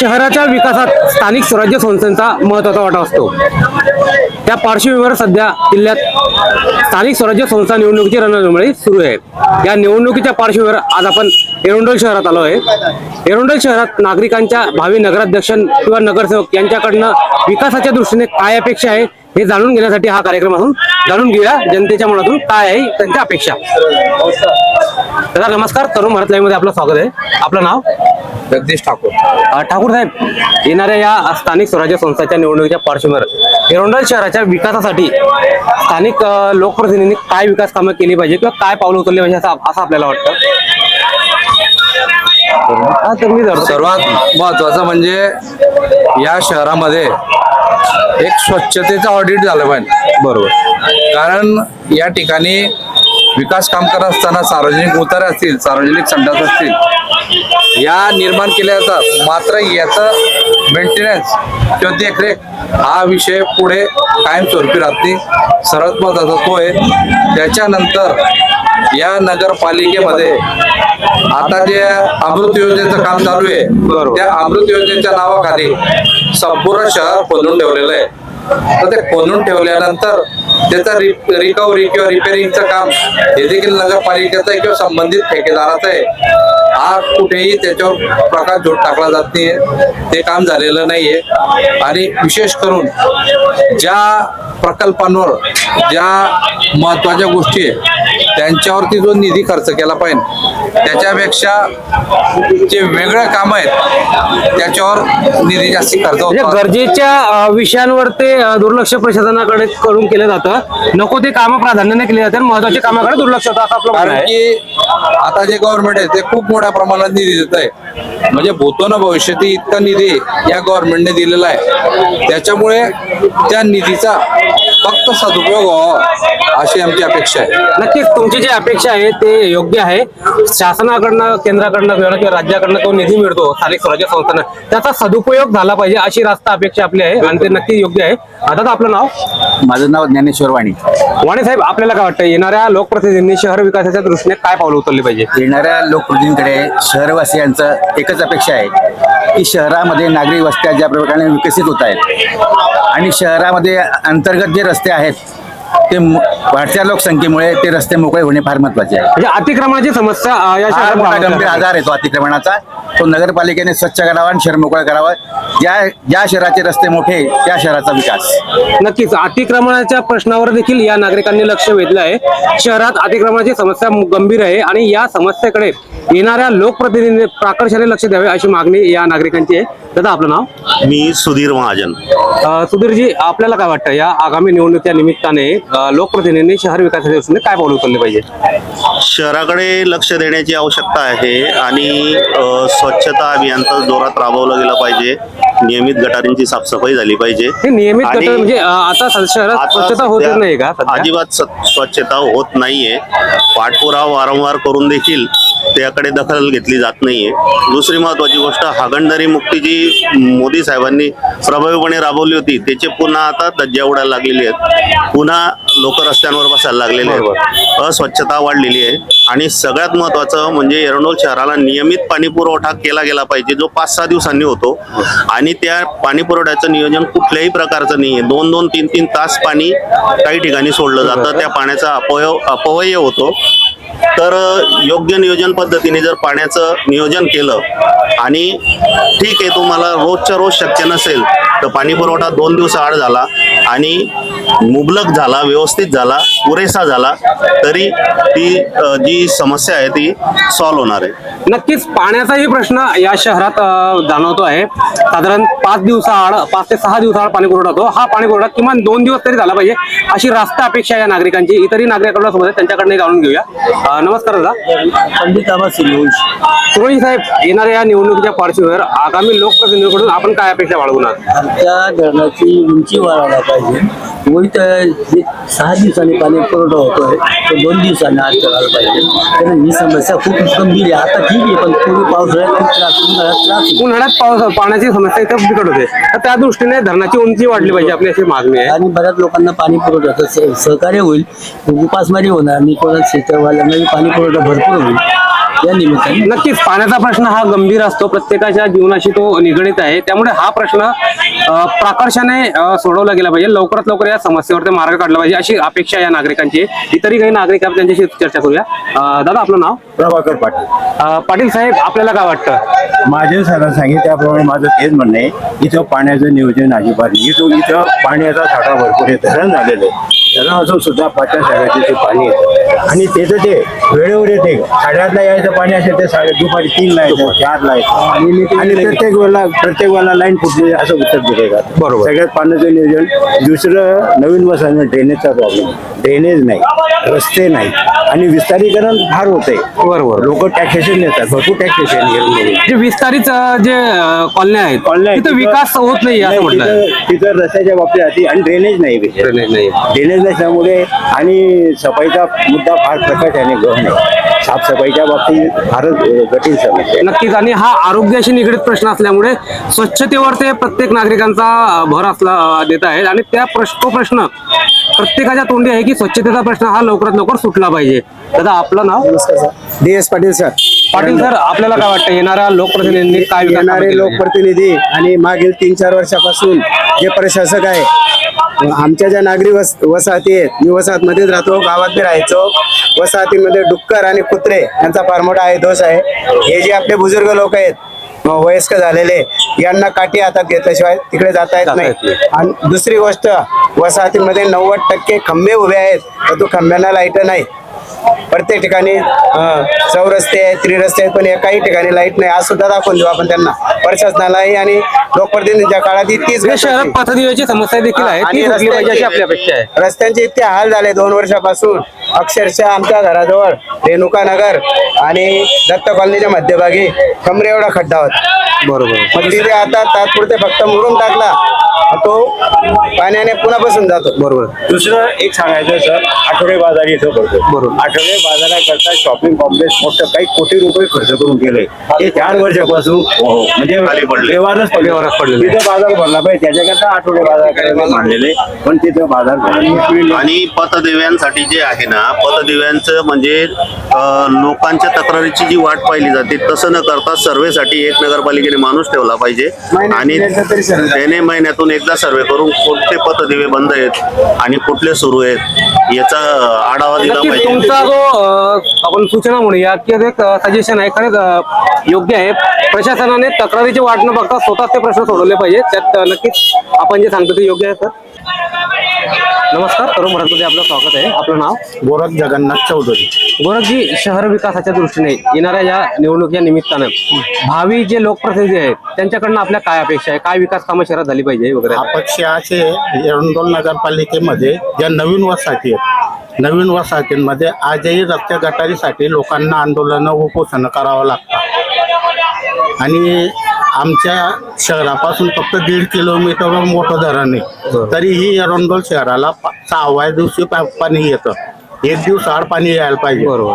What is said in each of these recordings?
शहराच्या विकासात स्थानिक स्वराज्य संस्थांचा महत्त्वाचा वाटा असतो. त्या पार्श्वभूमीवर सध्या जिल्ह्यात स्थानिक स्वराज्य संस्था निवडणुकीची रणधुमाळी सुरू आहे. या निवडणुकीच्या पार्श्वभूमीवर आज आपण एरोंडल शहरात आलो आहे. एरोंडल शहरात नागरिकांच्या भावी नगराध्यक्ष किंवा नगरसेवक यांच्याकडनं विकासाच्या दृष्टीने काय अपेक्षा आहे हे जाणून घेण्यासाठी हा कार्यक्रम असून जाणून घेऊया जनतेच्या मनातून काय आहे त्यांच्या अपेक्षा. दादा नमस्कार. तरुण भारत लाईव्हमध्ये आपलं स्वागत आहे. आपलं नाव? जगदीश ठाकूर. ठाकूर साहेब येणाऱ्या या स्थानिक स्वराज्य संस्थाच्या निवडणुकीच्या पार्श्वभूमीवर एरोंडल शहराच्या विकासासाठी स्थानिक लोकप्रतिनिधींनी काय विकास कामं केली पाहिजे किंवा काय पावलं उचलली पाहिजे असं असं आपल्याला वाटतं. सर्वात महत्वाचं म्हणजे या शहरामध्ये एक स्वच्छतेचं ऑडिट झालं पाहिजे. बरोबर. कारण या ठिकाणी विकास काम करत असताना सार्वजनिक उतारे असतील सार्वजनिक संडास असतील या निर्माण केल्या जातात मात्र याचं मेंटेनन्स किंवा देखरेख हा विषय पुढे कायमस्वरूपी राहत नाही. सर्वात महत्त्वाचा तो आहे. त्याच्यानंतर या नगरपालिकेमध्ये आता जे अमृत योजनेचं काम चालू आहे. त्या अमृत योजनेच्या नावाखाली संपूर्ण शहर खोलून ठेवलेलं आहे. तर ते खोलून ठेवल्यानंतर त्याचं रि रिकव्हरी किंवा रिपेअरिंगचं काम हे देखील नगरपालिकेचं आहे किंवा संबंधित ठेकेदाराचं आहे. हा कुठेही त्याच्यावर प्रकाश झोट टाकला जात नाहीये. ते काम झालेलं नाहीये. आणि विशेष करून ज्या प्रकल्पांवर ज्या महत्त्वाच्या गोष्टी आहे त्यांच्यावरती जो निधी खर्च केला पाहिजे त्याच्यापेक्षा जे वेगळं काम आहेत त्याच्यावर निधी जास्ती खर्च म्हणजे होतो गरजेच्या अ, विषयांवर ते अ, दुर्लक्ष प्रशासनाकडे करून केलं जातं. नको ते कामं प्राधान्याने केले जातात महत्त्वाच्या कामाकडे दुर्लक्ष होतं असं आपलं म्हणणं कारण आहे. की आता जे गव्हर्नमेंट आहे ते खूप मोठ्या प्रमाणात निधी देत आहे. म्हणजे भूतो ना भविष्यात इतका निधी या गव्हर्नमेंटने दिलेला आहे. त्याच्यामुळे त्या निधीचा फक्त सदुपयोग व्हावा अशी आमची अपेक्षा आहे. नक्कीच तुमची जी अपेक्षा आहे ते योग्य आहे. शासनाकडनं केंद्राकडनं किंवा किंवा राज्याकडनं तो निधी मिळतो स्थानिक स्वराज्य संस्थांना. त्याचा सदुपयोग झाला पाहिजे अशी रास्त अपेक्षा आपली आहे आणि ते नक्की योग्य आहे. आता आपलं नाव? माझं नाव ज्ञानेश्वर वाणी. वाणी साहेब आपल्याला काय वाटतं येणाऱ्या लोकप्रतिनिधींनी शहर विकासाच्या दृष्टीने काय पावलं उचलली पाहिजे? येणाऱ्या लोकप्रतिनिधींकडे शहरवासियांचं एकच अपेक्षा आहे की शहरामध्ये नागरी वस्त्या ज्या प्रकारे विकसित होत आहेत आणि शहरामध्ये अंतर्गत जे रस्ते आहेत ते वाढत्या लोकसंख्येमुळे ते रस्ते मोकळे होणे फार महत्त्वाचे आहे. म्हणजे अतिक्रमणाची समस्या अं, या मोठा गंभीर. आजार आहे तो अतिक्रमणाचा. तो नगरपालिकेने स्वच्छ करावा आणि शहर मोकळं करावं. ज्या ज्या शहराचे रस्ते मोठे त्या शहराचा विकास. नक्कीच अतिक्रमणाच्या प्रश्नावर देखील या नागरिकांनी लक्ष वेधलं आहे शहरात अतिक्रमणाची समस्या मु- गंभीर आहे आणि या समस्येकडे येणाऱ्या लोकप्रतिनिधींनी प्राकर्षाने लक्ष द्यावे अशी मागणी या नागरिकांची आहे. दादा आपलं नाव? मी सुधीर महाजन. अ, सुधीरजी आपल्याला काय वाटतं या आगामी निवडणुकीच्या निमित्ताने? लोकप्रतिनिधींनी शहर विकासाच्या दृष्टीने काय पावलं उचलले पाहिजे? शहराकडे लक्ष देण्याची आवश्यकता आहे आणि स्वच्छता अभियान तर जोरात राबवलं गेलं पाहिजे. नियमित गटारींची साफसफाई झाली पाहिजे. हे नियमित आणि गटर म्हणजे अ, आता स- शहरात आता स्वच्छता सध्या नाही का? सध्या? अजिबात स- स्वच्छता होत नाहीये. पाठपुरावा वारंवार करून देखील त्याकडे दखल घेतली जात नाहीये. दुसरी महत्वाची गोष्ट हागणदारी मुक्ती जी मोदी साहेबांनी प्रभावीपणे राबवली होती त्याचे पुन्हा आता धज्जा उडायला लागलेली आहेत. पुन्हा लोक रस्त्यांवर बसायला लागलेले आहेत. अस्वच्छता वाढलेली आहे. आणि सगळ्यात महत्वाचं म्हणजे एरंडोल शहराला नियमित पाणी पुरवठा केला गेला पाहिजे जो पाच सहा दिवसांनी होतो. आणि त्या पाणी पुरवठ्याचं नियोजन कुठल्याही प्रकारचं नाही आहे दोन दोन तीन तीन तास पाणी काही ठिकाणी सोडलं जातं. त्या पाण्याचा अपव्य अपव्यय होतो. तर योग्य नियोजन पद्धतीने जर पाण्याचं नियोजन केलं आणि ठीक आहे तुम्हाला रोजच्या रोज शक्य नसेल तर पाणी पुरवठा दोन दिवस आड झाला आणि मुबलक झाला व्यवस्थित झाला पुरेसा झाला तरी ती जी समस्या आहे ती सॉल्व्ह होणार आहे. नक्कीच पाण्याचाही प्रश्न या शहरात जाणवतो आहे साधारण पाच दिवसाआड पाच ते सहा दिवसाआड पाणी पुरवठा होतो. हा पाणी पुरवठा किमान दोन दिवस तरी झाला पाहिजे अशी रास्त अपेक्षा या नागरिकांची. इतरही नागरिकांना समज आहे, त्यांच्याकडनं जाणून घेऊया. नमस्कार दादा. पंडित आबा सूर्यवंशी सुरळी साहेब येणाऱ्या या निवडणुकीच्या पार्श्वभूमीवर आगामी लोकप्रतिनिधीकडून आपण काय अपेक्षा बाळगणार आमच्या धरणाची उंची वाढायला पाहिजे. वहीत जे सहा दिवसांनी पाणी पुरवठा होतोय तो दोन दिवसांनी आज करायला पाहिजे. कारण ही समस्या खूप गंभीर आहे. आता ठीक आहे पण पूर्वी पावसाळ्यात खूप त्रास उन्हाळ्यात त्रास होतो. उन्हाळ्यात पाऊस पाण्याची समस्या इथं बिकट होते. तर त्या दृष्टीने धरणाची उंची वाढली पाहिजे आपली अशी मागणी आहे. आणि बऱ्याच लोकांना पाणी पुरवठ्याचं स- सहकार्य होईल. उपासमारी होणार आणि कोणा शेतवाल्यांना पाणी पुरवठा भरपूर होईल. या निमित्ताने नक्कीच पाण्याचा प्रश्न हा गंभीर असतो. प्रत्येकाच्या जीवनाशी तो निगडित आहे. त्यामुळे हा प्रश्न प्राकर्षाने सोडवला गेला पाहिजे. लवकरात लवकर या समस्येवरती मार्ग काढला पाहिजे अशी अपेक्षा या नागरिकांची. इतरही काही नागरिक आहेत त्यांच्याशी चर्चा करूया. दादा आपलं नाव? प्रभाकर पाटील. पाटील साहेब आपल्याला काय वाटतं? माझे सरांनी सांगितलं त्याप्रमाणे माझं तेच म्हणणं आहे. इथं पाण्याचं नियोजन अजिबात नाही. इथं इथं पाण्याचा साठा भरपूर आहे. धरण झालेलं आहे. धरण असून सुद्धा सागरचे ते पाणी येतं. आणि त्याचं ते वेळेवर येते साडेआठला यायचं पाणी असेल ते साडे दुपारी तीनला येतं चारला येतं. आणि प्रत्येक वेळेला प्रत्येक वेळेला लाईन फुटली असं उत्तर दिले जातं. बरोबर. सगळ्यात पाण्याचं नियोजन दुसरं नवीन वसाहत ड्रेनेजचा प्रॉब्लेम ड्रेनेज नाही रस्ते नाही. आणि विस्तारीकरण फार होतंय. बरोबर. लोक टॅक्सेशन देतात भरपूर टॅक्सेशन घेऊन जे विस्तारित जे कॉलन्या आहेत कॉलन्या तिथं विकास होत नाही असं म्हटलं. तिथं रस्त्याच्या बाबतीत आणि ड्रेनेज नाही. विषय. नाही. ड्रेनेज नसल्यामुळे आणि सफाईचा मुद्दा फार प्रकटाने गहन आहे. साफसफाईच्या बाबतीत फारच कठीण समस्या आहे. नक्कीच. आणि हा आरोग्याशी निगडीत प्रश्न असल्यामुळे स्वच्छतेवर ते प्रत्येक नागरिकांचा भर असला देत आहेत. आणि त्या प्रश्न तो प्रश्न प्रत्येकाच्या तोंडी आहे की स्वच्छतेचा प्रश्न हा लवकरात लवकर सुटला पाहिजे. दादा आपलं नाव? D S Patil sir. Patil sir आपल्याला काय वाटतं? येणाऱ्या लोकप्रतिनिधींनी काय येणारे? लोकप्रतिनिधी आणि मागील तीन चार वर्षापासून जे प्रशासक आहे. आमच्या ज्या नागरी वस वसाहती आहेत मी वसाहतमध्येच राहतो गावात बी राहायचो. वसाहतीमध्ये डुक्कर आणि कुत्रे यांचा फार मोठा आहे दोष आहे. हे जे आपले बुजुर्ग लोक आहेत वयस्क झालेले यांना काठी हातात घेतल्याशिवाय तिकडे जाता येत जाता नाही येत नाही. आणि दुसरी गोष्ट वसाहतीमध्ये नव्वद टक्के खंबे उभे आहेत तर तो खंब्यांना लाइट नाही. प्रत्येक ठिकाणी चौरस्ते आहेत त्रिरस्ते आहेत पण एकाही ठिकाणी लाइट नाही. आज सुद्धा दाखवून देऊ आपण त्यांना. प्रशासनालाही आणि लोकप्रतिनिधींच्या काळात ही तीच शहरात. पथदिव्याची समस्या देखील आहे. ती आणि सुटली पाहिजे अशी आपली रस्त्यांचे- अपेक्षा आहे? रस्त्यांचे इतके हाल झाले दोन वर्षापासून. अक्षरशः आमच्या घराजवळ रेणुका नगर आणि दत्त कॉलनीच्या मध्यभागी कमरे एवढा खड्डा होता. बरोबर. मग तिथे आता तात्पुरते फक्त मुरुम टाकला. तो पाण्याने पुन्हा बसून जातो बरोबर दुसरं एक सांगायचं सर आठवडे बाजार इथं भरतो बरोबर. आठवडे बाजाराकरता शॉपिंग कॉम्प्लेक्स मोठं काही कोटी रुपये खर्च करून गेले ते चार वर्षापासून हो, म्हणजे खाली पडले. व्यवहारच पडले. व्यवहारच पडलेले. तिथं बाजार भरला पाहिजे त्याच्याकरता आठवडे बाजार मांडलेले पण तिथं बाजार भरला आणि पथदिव्यांसाठी जे आहे ना पथदिव्यांचं म्हणजे लोकांच्या तक्रारीची जी वाट पाहिली जाते तसं न करता सर्वेसाठी एक नगरपालिकेने माणूस ठेवला पाहिजे आणि. त्याने महिन्यातून एकदा सर्वे करून कोणते पथदिवे बंद आहेत आणि कुठले सुरू आहेत याचा आढावा दिला पाहिजे. तुमचा जो आपण सूचना म्हणूया की एक सजेशन आहे. खरंच योग्य आहे. प्रशासनाने तक्रारीची वाट न बघता स्वतः ते प्रश्न सोडवले पाहिजे त्यात नक्कीच आपण जे सांगतो ते योग्य आहे सर नमस्कार तरुण भारतमध्ये आपलं स्वागत आहे. आपलं नाव? गोरख जगन्नाथ चौधरी. गोरखजी शहर विकासाच्या दृष्टीने येणाऱ्या या निवडणुकीच्या निमित्तानं भावी जे लोकप्रतिनिधी आहेत त्यांच्याकडनं आपल्या काय अपेक्षा आहे? काय विकास कामं शहरात झाली पाहिजे वगैरे? अपेक्षा असे एरंडोल नगरपालिकेमध्ये ज्या नवीन वसाहती आहेत नवीन वसाहतींमध्ये आजही रस्ते गटारीसाठी लोकांना आंदोलनं उपोषणं करावं लागतात. आणि आमच्या शहरापासून फक्त दीड किलोमीटरवर मोठं धरण आहे. तरीही एरंडोल शहराला सहाव्या दिवशी पा- पाणी येतं. एक दिवस आड पाणी यायला पाहिजे. बरोबर.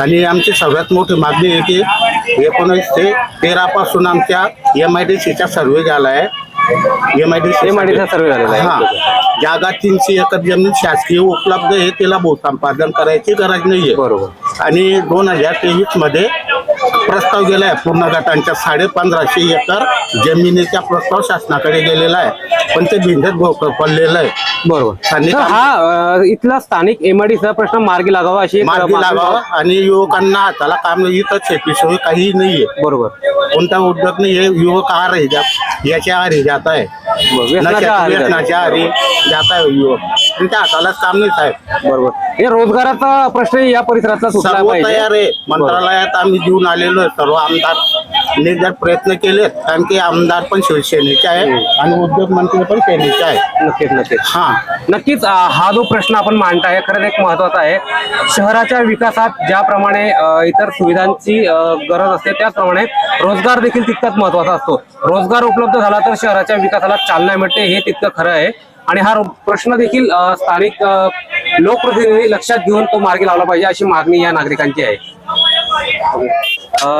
आणि आमची सगळ्यात मोठी मागणी आहे की एकोणीस ते तेरा पासून आमच्या एम आय डी सीचा सर्वे झाला आहे. एम आय डी MIDC चा सर्वे झालेला आहे. हा. जागा तीनशे एकर जमीन शासकीय उपलब्ध आहे. तिला भूसंपादन करायची गरज नाहीये. बरोबर. आणि दोन हजार तेवीस प्रस्ताव प्रस्ताव गेलाय. पूर्ण गटांच्या साडे पंधराशे एकर जमिनीचा प्रस्ताव शासनाकडे गेलेला आहे. पण ते भिंडत भोकं पडलेलं आहे. बरोबर. तर हा अ, इथला स्थानिक एमआयडीचा प्रश्न मार्गी लागावा अशी एक मार्गी मागणी- लागावं आणि युवकांना हाताला काम इथं शेतीशिवाय काही नाहीये. बरोबर. कोणता उद्योग नाही हे युवक आ रही जात याच्या आरी जात आहे. व्यसनाच्या आहारी जात आहे. व्यसनाच्या जात आहे युवक. त्यांच्या हातालाच काम नाही साहेब. बरोबर. हे रोजगाराचा प्रश्न या परिसरातला सुटला सर्व पाहिजे. तयार आहे मंत्रालयात आम्ही घेऊन आलेलो आहे सर्व आमदार. जर प्रयत्न केलेत कारण की आमदार पण शिवसेनेचे आहे आणि उद्योग मंत्री पण सेनेचे आहे नक्कीच नक्कीच. हा. नक्कीच अ, हा जो प्रश्न आपण मांडताय खरंच एक महत्त्वाचा आहे. शहराच्या विकासात ज्याप्रमाणे अ, इतर सुविधांची अ, गरज असते त्याचप्रमाणे रोजगार देखील तितकाच महत्त्वाचा असतो. रोजगार उपलब्ध झाला तर शहराच्या विकासाला चालना मिळते हे तितकं खरं आहे. आणि हा रो- प्रश्न देखील अ, स्थानिक अ, लोकप्रतिनिधी लक्षात घेऊन तो मार्गी लावला पाहिजे अशी मागणी या नागरिकांची आहे.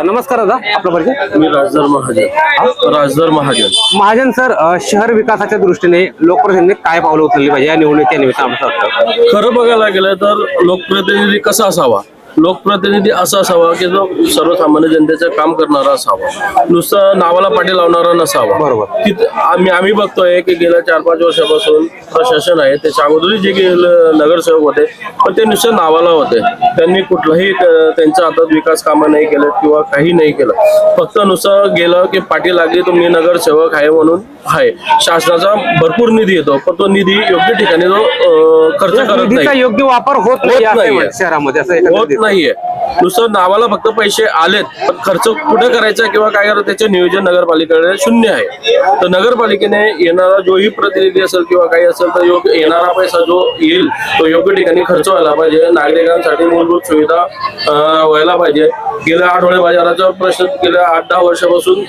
नमस्कार दादा आपला परिचय? मी राजदार महाजन. राजदार महाजन. महाजन सर शहर विकासाच्या दृष्टीने लोकप्रतिनिधी काय पावलं उचलली पाहिजे या निवडणुकीच्या निमित्तानं खरं बघायला गेलं तर लोकप्रतिनिधी कसा असावा? लोकप्रतिनिधी असा असावा की जो सर्वसामान्य जनतेचं काम करणारा असावा. नुसतं नावाला पाठी लावणारा नसावा. बरोबर. तिथं आम्ही आम्ही बघतोय की गेल्या चार पाच वर्षापासून प्रशासन आहे. त्याच्या अगोदरही जे गेलं नगरसेवक होते पण ते नुसतं नावाला होते. त्यांनी कुठलाही क- त्यांच्या हातात विकास कामं नाही केले किंवा काही नाही केलं. फक्त नुसतं गेलं की पाठी लागली तो मी नगरसेवक आहे म्हणून आहे. शासनाचा भरपूर निधी येतो पण तो निधी योग्य ठिकाणी तो अं, खर्च करत निधीचा नाही. योग्य वापर होत नाही होत असं नाहीये. आहे शहरामध्ये असं होत एकंदरीत नाहीये. नुसतं नावाला फक्त पैसे आलेत पण खर्च कुठे करायचा किंवा काय करायचं त्याचे नियोजन नगरपालिकेकडे शून्य आहे. तर नगरपालिकेने येणारा जोही प्रतिनिधी असेल किंवा काही असेल तर योग्य येणारा पैसा जो येईल तो योग्य ठिकाणी खर्च व्हायला पाहिजे. नागरिकांसाठी मूलभूत सुविधा व्हायला पाहिजे. गेल्या आठवडे बाजाराचा प्रश्न गेल्या आठ दहा वर्षापासून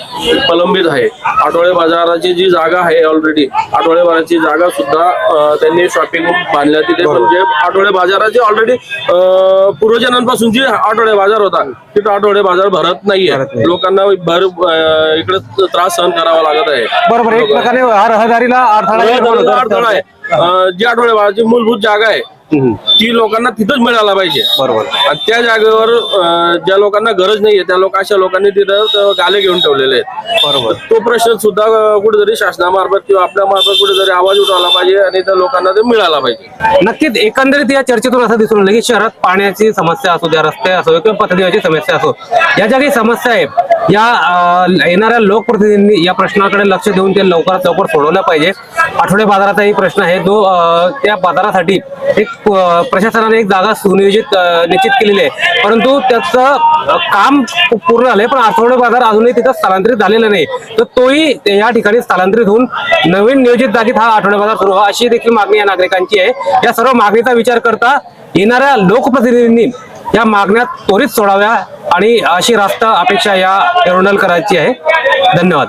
प्रलंबित आहे. आठवडे बाजाराची जी जागा आहे ऑलरेडी आठवडे बाजाराची जागा सुद्धा त्यांनी शॉपिंग बांधल्या तिथे. म्हणजे आठवडे बाजाराची ऑलरेडी पूर्वजनांपासून जी आठवडे बाजार होता तिथं आठवडे बाजार भरत नाहीये. लोकांना भर इकडे त्रास सहन करावा लागत आहे. बरोबर एक प्रकारे रहदारीला अडथळा आहे. जी आठवडे बाजाराची मूलभूत जागा आहे. ती लोकांना तिथंच मिळायला पाहिजे. बरोबर. आणि त्या जागेवर अं, ज्या लोकांना गरज नाहीये त्या लोक अशा लोकांनी तिथं गाले घेऊन ठेवलेले आहेत. बरोबर. तो प्रश्न सुद्धा अं, कुठेतरी शासनामार्फत किंवा आपल्या मार्फत कुठेतरी आवाज उठवला पाहिजे आणि त्या लोकांना ते मिळाला पाहिजे. नक्कीच एकंदरीत या चर्चेतून असं दिसून आलं की शहरात पाण्याची समस्या असू द्या रस्ते असो किंवा पथदिवाची समस्या असो या ज्या काही समस्या आहेत या येणाऱ्या लोकप्रतिनिधींनी या प्रश्नाकडे लक्ष देऊन ते लवकरात लवकर सोडवलं पाहिजे. आठवडे बाजाराचाही प्रश्न आहे. तो त्या बाजारासाठी एक प्रशासनाने एक जागा सुनियोजित निश्चित केलेली आहे. परंतु त्याचं काम पूर्ण झालंय पण आठवडे बाजार अजूनही तिथं स्थलांतरित झालेला नाही. तर तोही या ठिकाणी स्थलांतरित होऊन नवीन नियोजित जागेत हा आठवडे बाजार सुरू अशी देखील मागणी या नागरिकांची आहे. या सर्व मागणीचा विचार करता येणाऱ्या लोकप्रतिनिधींनी या मागण्या त्वरित सोडाव्या आणि अशी रास्त अपेक्षा या एरोनल करायची आहे. धन्यवाद.